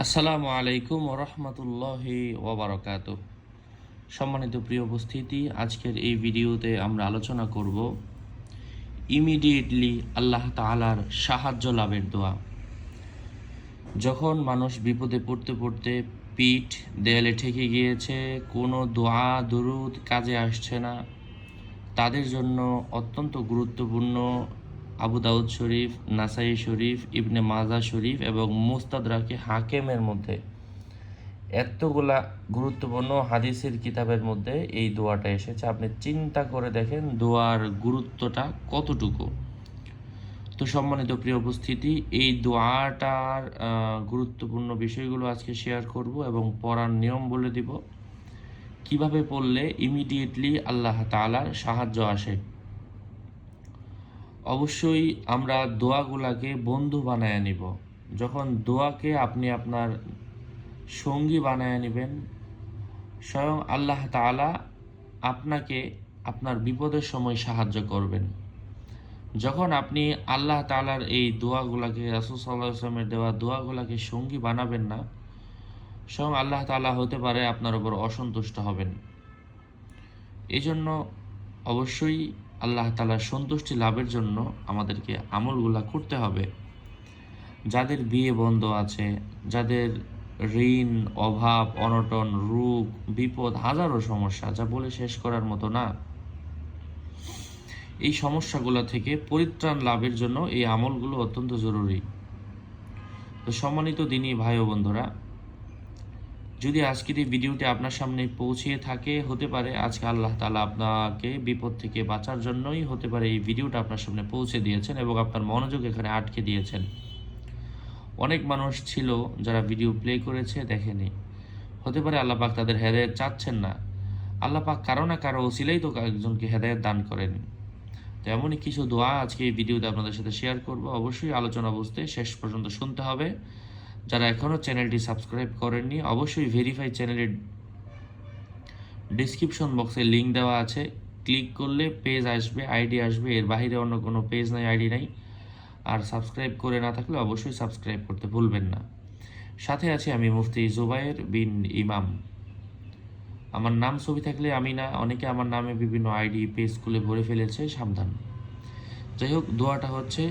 আসসালামু আলাইকুম রহমতুল্লাহি ওবরাকাত সম্মানিত প্রিয় উপস্থিতি, আজকের এই ভিডিওতে আমরা আলোচনা করব ইমিডিয়েটলি আল্লাহ তালার সাহায্য লাভের দোয়া। যখন মানুষ বিপদে পড়তে পড়তে পিঠ দেয়ালে ঠেকে গিয়েছে, কোনো দোয়া, দরুদ কাজে আসছে না, তাদের জন্য অত্যন্ত গুরুত্বপূর্ণ আবু দাউদ শরীফ নাসাই শরীফ, ইবনে মাজা শরীফ এবং মুস্তাদরাকে হাকেমের মধ্যে। এতগুলা গুরুত্বপূর্ণ হাদিসের কিতাবের মধ্যে এই দোয়াটা এসেছে। আপনি চিন্তা করে দেখেন দোয়ার গুরুত্বটা কতটুকু। তো সম্মানিত প্রিয় উপস্থিতি, এই দোয়াটার গুরুত্বপূর্ণ বিষয়গুলো আজকে শেয়ার করব এবং পড়ার নিয়ম বলে দিব। কীভাবে পড়লে ইমিডিয়েটলি আল্লাহ তাআলার সাহায্য আসে? অবশ্যই আমরা দোয়াগুলাকে বন্ধু বানায় নিব। যখন দোয়াকে আপনি আপনার সঙ্গী বানায় নেবেন, স্বয়ং আল্লাহ তাআলা আপনাকে আপনার বিপদের সময় সাহায্য করবেন। যখন আপনি আল্লাহ তাআলার এই দোয়াগুলাকে, রাসূল সাল্লাল্লাহু আলাইহি ওয়াসাল্লামের দেওয়া দোয়াগুলাকে সঙ্গী বানাবেন না, স্বয়ং আল্লাহ তাআলা হতে পারে আপনার উপর অসন্তুষ্ট হবেন। এই জন্য অবশ্যই আল্লাহ তাআলার সন্তুষ্টি লাভের জন্য আমাদেরকে আমলগুলা করতে হবে। যাদের বিয়ে বন্ধ আছে, যাদের ঋণ, অভাব, অনটন, রোগ, বিপদ, হাজারো সমস্যা, যা বলে শেষ করার মতো না। এই সমস্যাগুলো থেকে পরিত্রাণ লাভের জন্য এই আমলগুলো অত্যন্ত জরুরি। তো সম্মানিত দিনী ভাই ও বন্ধুরা যদি আজকের এই ভিডিওটি আপনার সামনে পৌঁছিয়ে থাকে, হতে পারে আজকে আল্লাহ তাআলা আপনাকে বিপদ থেকে বাঁচার জন্যই হতে পারে এই ভিডিওটা আপনার সামনে পৌঁছে দিয়েছেন এবং আপনার মনোযোগ এখানে আটকে দিয়েছেন। অনেক মানুষ ছিল যারা ভিডিও প্লে করেছে, দেখেনি। হতে পারে আল্লাহ পাক তাদের হেদায়ত চাচ্ছেন না। আল্লাহ পাক কারও না কারও ওসিলেই তো একজনকে হেদায়ত দান করেন। তো এমনই কিছু দোয়া আজকে এই ভিডিওতে আপনাদের সাথে শেয়ার করব। অবশ্যই আলোচনা বুঝতে শেষ পর্যন্ত শুনতে হবে। যারা এখনও চ্যানেলটি সাবস্ক্রাইব করেননি, অবশ্যই ভেরিফাই চ্যানেলের ডিসক্রিপশন বক্সে লিঙ্ক দেওয়া আছে। ক্লিক করলে পেজ আসবে আইডি আসবে, এর বাইরে অন্য কোনো পেজ নাই আইডি নাই। আর সাবস্ক্রাইব করে না থাকলে অবশ্যই সাবস্ক্রাইব করতে ভুলবেন না। সাথে আছি আমি মুফতি জুবায়ের বিন ইমাম। আমার নাম ছবি থাকলে আমি না, অনেকে আমার নামে বিভিন্ন আইডি পেজ খুলে ভরে ফেলেছে, সাবধান। যাই হোক, দোয়াটা হচ্ছে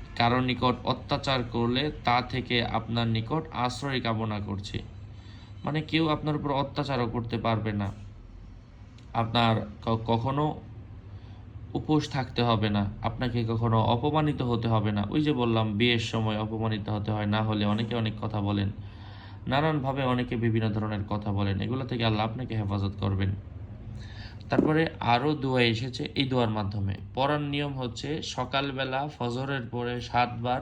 কারও নিকট অত্যাচার করলে তা থেকে আপনার নিকট আশ্রয় কামনা করছি। মানে কেউ আপনার উপর অত্যাচারও করতে পারবে না। আপনার কখনো উপোস থাকতে হবে না। আপনাকে কখনো অপমানিত হতে হবে না। ওই যে বললাম, বিয়ের সময় অপমানিত হতে হয়, না হলে অনেকে অনেক কথা বলেন। নানানভাবে অনেকে বিভিন্ন ধরনের কথা বলেন। এগুলো থেকে আল্লাহ আপনাকে হেফাজত করবেন। তারপরে আরও দোয়া এসেছে এই দোয়ার মাধ্যমে। পড়ার নিয়ম হচ্ছে সকালবেলা ফজরের পরে সাতবার,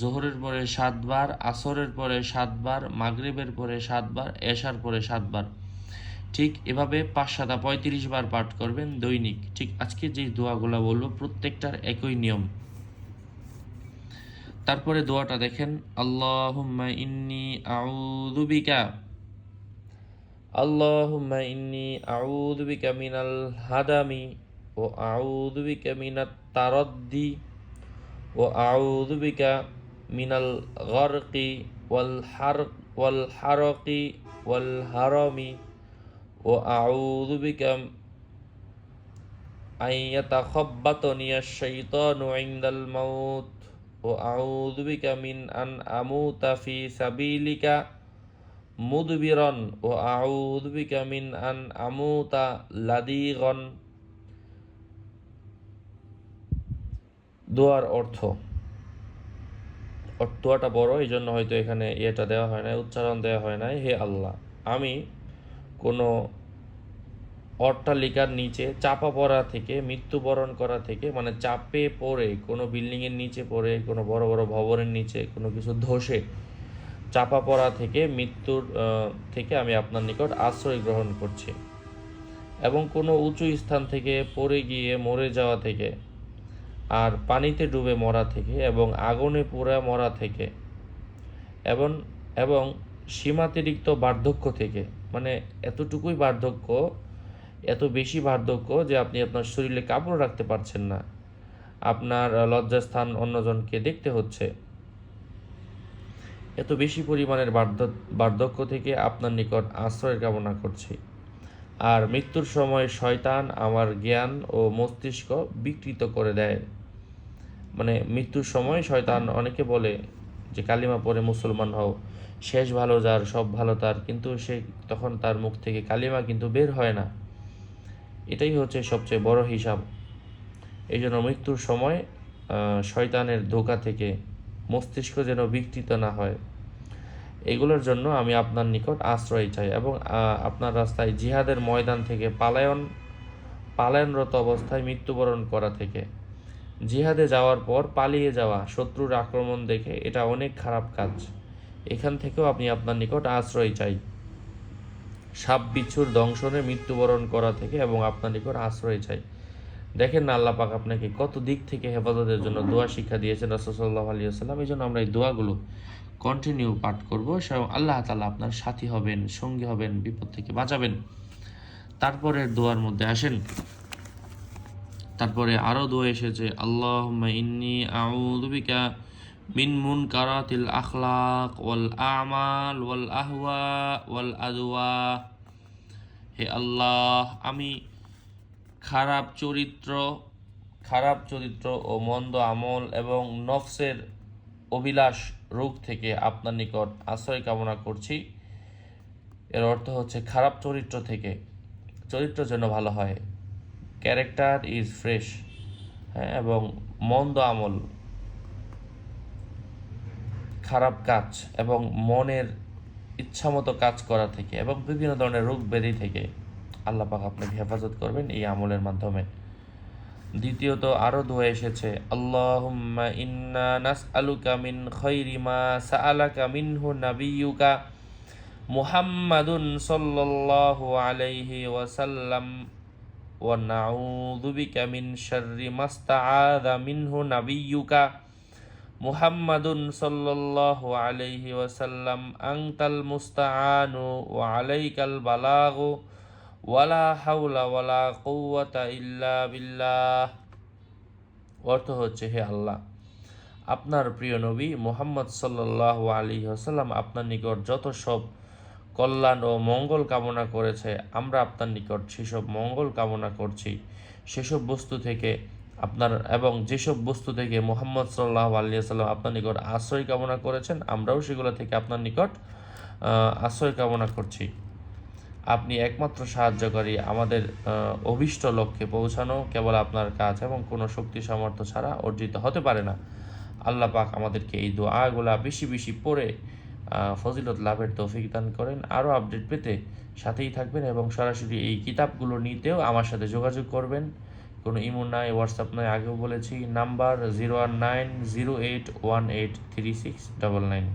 জোহরের পরে সাতবার, আসরের পরে সাতবার, মাগরিবের পরে সাতবার, এশার পরে সাতবার। ঠিক এভাবে পাঁচ সাতা পঁয়ত্রিশ বার পাঠ করবেন দৈনিক। ঠিক আজকে যে দোয়াগুলো বলব প্রত্যেকটার একই নিয়ম। তারপরে দোয়াটা দেখেন আল্লাহুম্মা ইন্নি আউযু বিকা اللهم إني أعوذ بك من الهدم وأعوذ بك من التردي وأعوذ بك من الغرق والحرق والحرق والهرم وأعوذ بك أن يتخبطني الشيطان عند الموت وأعوذ بك من أن أموت في سبيلك মুদবিরন ও আন আমুতা লাদিগন। দোয়ার অর্থ। দোয়াটা বড় এই জন্য হয়তো এখানে ইয়েটা দেওয়া হয় না উচ্চারণ দেওয়া হয় নাই। হে আল্লাহ, আমি কোনো অট্টালিকার নিচে, চাপা পড়া থেকে, মৃত্যুবরণ করা থেকে মানে চাপে পড়ে, কোনো বিল্ডিংয়ের নিচে পড়ে, কোনো বড় বড় ভবনের নিচে, কোনো কিছু ধসে চাপা পড়া থেকে মৃত্যুর থেকে আমি আপনার নিকট আশ্রয় গ্রহণ করছি। এবং কোনো উঁচু স্থান থেকে পড়ে গিয়ে মরে যাওয়া থেকে, আর পানিতে ডুবে মরা থেকে এবং আগুনে পোড়া মরা থেকে, এবং এবং সীমাতিরিক্ত বার্ধক্য থেকে মানে এতটুকুই বার্ধক্য, এত বেশি বার্ধক্য যে আপনি আপনার শরীরে কাপড় রাখতে পারছেন না। আপনার লজ্জাস্থান অন্যজনকে দেখতে হচ্ছে। এত বেশি পরিমাণের বার্ধ, বার্ধক্য থেকে আপনার নিকট আশ্রয় কামনা করছি। আর মৃত্যুর সময় শয়তান আমার জ্ঞান ও মস্তিষ্ক বিকৃত করে দেয়। মানে মৃত্যুর সময় শয়তান অনেকে বলে যে, কালিমা পরে মুসলমান হও, শেষ ভালো যার, সব ভালো তার, কিন্তু সে তখন তার মুখ থেকে কালিমা কিন্তু বের হয় না। এটাই হচ্ছে সবচেয়ে বড় হিসাব। এই জন্য মৃত্যুর সময় শয়তানের ধোকা থেকে মস্তিষ্ক যেন বিকৃত না হয়। এগুলোর জন্য আমি আপনার নিকট আশ্রয় চাই এবং আপনার রাস্তায় জিহাদের ময়দান থেকে পালায়ন, পালায়নরত অবস্থায় মৃত্যুবরণ করা থেকে। জিহাদে যাওয়ার পর পালিয়ে যাওয়া শত্রুর আক্রমণ দেখে এটা অনেক খারাপ কাজ। এখান থেকেও আপনি আপনার নিকট আশ্রয় চাই। সাপ বিচ্ছুর দংশনে মৃত্যুবরণ করা থেকে এবং আপনার নিকট আশ্রয় চাই। দেখেন না আল্লাহ পাক আপনাকে কত দিক থেকে হেফাজতের জন্য দোয়া শিক্ষা দিয়েছেন রসল্লাহ আলী আসাল্লাম এই জন্য আমরা এই দোয়াগুলো কন্টিনিউ পাঠ করব। এবং আল্লাহ তালা আপনার সাথী হবেন, সঙ্গী হবেন, বিপদ থেকে বাঁচাবেন। তারপরের দোয়ার মধ্যে আসেন। তারপরে আরও দোয়া এসেছে আল্লাহ ইন্নি আউযুবিকা মিন মুনকারাতিল আখলাক ওয়াল আমাল ওয়াল আহওয়া ওয়াল আদওয়া। হে আল্লাহ, আমি খারাপ চরিত্র খারাপ চরিত্র ও মন্দ আমল এবং নফসের অভিলাষ রোগ থেকে আপনার নিকট আশ্রয় কামনা করছি। এর অর্থ হচ্ছে খারাপ চরিত্র থেকে। চরিত্র যেন ভালো হয়। ক্যারেক্টার ইজ ফ্রেশ হ্যাঁ এবং মন্দ আমল, খারাপ কাজ এবং মনের ইচ্ছামতো কাজ করা থেকে এবং বিভিন্ন ধরনের রোগ ব্যাধি থেকে আল্লাহ পাক আপনাকে হেফাজত করবেন এই আমলের মাধ্যমে। দ্বিতীয়ত আরও দোয়া এসেছে, আল্লাহুম্মা ইন্না নাসআলুকা মিন খাইরি মা সাআলাকা মিনহু নাবিয়্যুকা মুহাম্মাদুন সাল্লাল্লাহু আলাইহি ওয়াসাল্লাম, ওয়া নাউযু বিকা মিন শাররি মাস্তাআযা মিনহু নাবিয়্যুকা মুহাম্মাদুন সাল্লাল্লাহু আলাইহি ওয়াসাল্লাম, আনতাল মুস্তাআনু ওয়া আলাইকাল বালাগু ওয়ালা হাওলা ওয়ালা ইল্লা বিল্লাহ। অর্থ হচ্ছে, হে আল্লাহ, আপনার প্রিয় নবী মোহাম্মদ সাল্লাল্লাহু আলী আসাল্লাম আপনার নিকট যত সব কল্যাণ ও মঙ্গল কামনা করেছে, আমরা আপনার নিকট সেসব মঙ্গল কামনা করছি। সেসব বস্তু থেকে আপনার এবং যেসব বস্তু থেকে মোহাম্মদ সাল্লাহ আলী সাল্লাম আপনার নিকট আশ্রয় কামনা করেছেন, আমরাও সেগুলো থেকে আপনার নিকট আশ্রয় কামনা করছি। আপনি একমাত্র সাহায্যকারী। আমাদের অভীষ্ট লক্ষ্যে পৌঁছানো কেবল আপনার কাজ এবং কোনো শক্তি সামর্থ্য ছাড়া অর্জিত হতে পারে না। আল্লাহ পাক আমাদেরকে এই দোয়াগুলা বেশি বেশি পড়ে ফজিলত লাভের তৌফিক দান করেন। আরও আপডেট পেতে সাথেই থাকবেন এবং সরাসরি এই কিতাবগুলো নিতেও আমার সাথে যোগাযোগ করবেন। কোনো ইমো নাই, হোয়াটসঅ্যাপ নাই, আগেও বলেছি, number zero one nine zero eight one eight three six double nine.